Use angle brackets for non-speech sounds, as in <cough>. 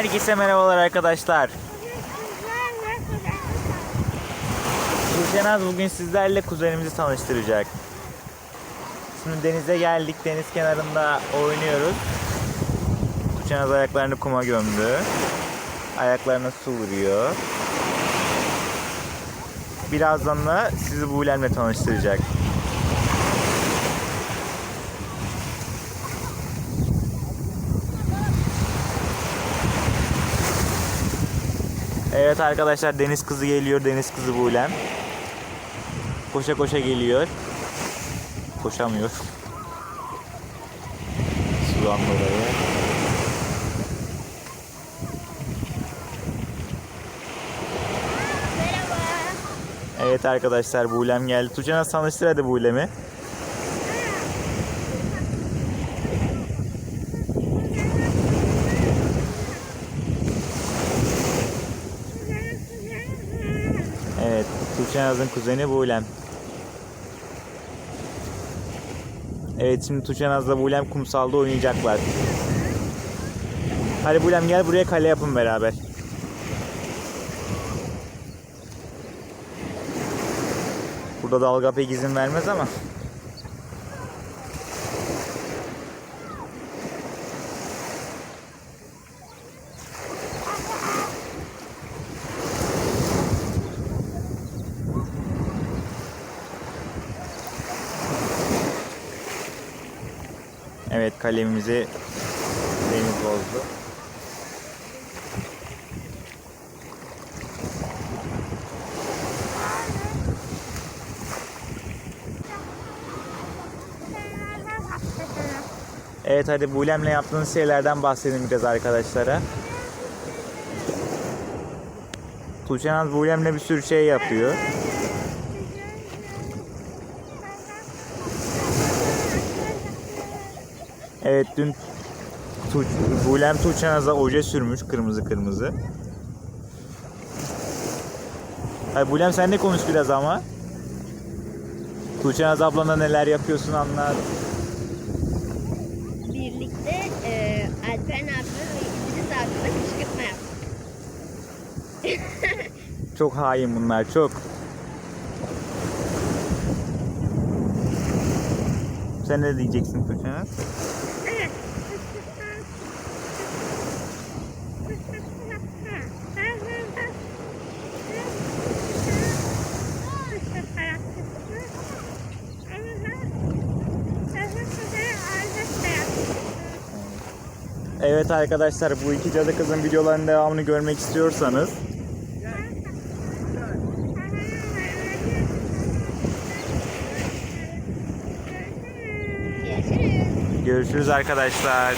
Herkese merhabalar arkadaşlar. Gülşenaz bugün sizlerle kuzenimizi tanıştıracak. Şimdi denize geldik. Deniz kenarında oynuyoruz. Gülşenaz ayaklarını kuma gömdü. Ayaklarına su vuruyor. Birazdan da sizi Buğlem'le tanıştıracak. Evet arkadaşlar deniz kızı geliyor. Deniz kızı Buğlem. Koşa koşa geliyor. Koşamıyor. Sudan dolayı. Evet arkadaşlar Buğlem geldi. Nasıl tanıştır hadi Buğlem'i. Evet Tuğçe Naz'ın kuzeni Buğlem. Evet şimdi Tuğçe Naz'la Buğlem kumsalda oynayacaklar. Hadi Buğlem gel buraya kale yapın beraber. Burada dalga pek izin vermez ama. Evet kalemimizi deniz bozdu. Evet hadi Bulem'le yaptığınız şeylerden bahsedin biraz arkadaşlara. Tuğçe Naz Bulem'le bir sürü şey yapıyor. Evet dün Tu Bulem Tuğçe Naz'a oje sürmüş kırmızı kırmızı. Hayır Bulem sen de konuş biraz ama. Tuğçe Naz ablana neler yapıyorsun anlat. Birlikte e, Alperen abi ve İdris de kışkırtma yaptık. <laughs> Çok hain bunlar çok. Sen ne diyeceksin Tuğçe Evet arkadaşlar bu iki cadı kızın videolarının devamını görmek istiyorsanız Görüşürüz. arkadaşlar.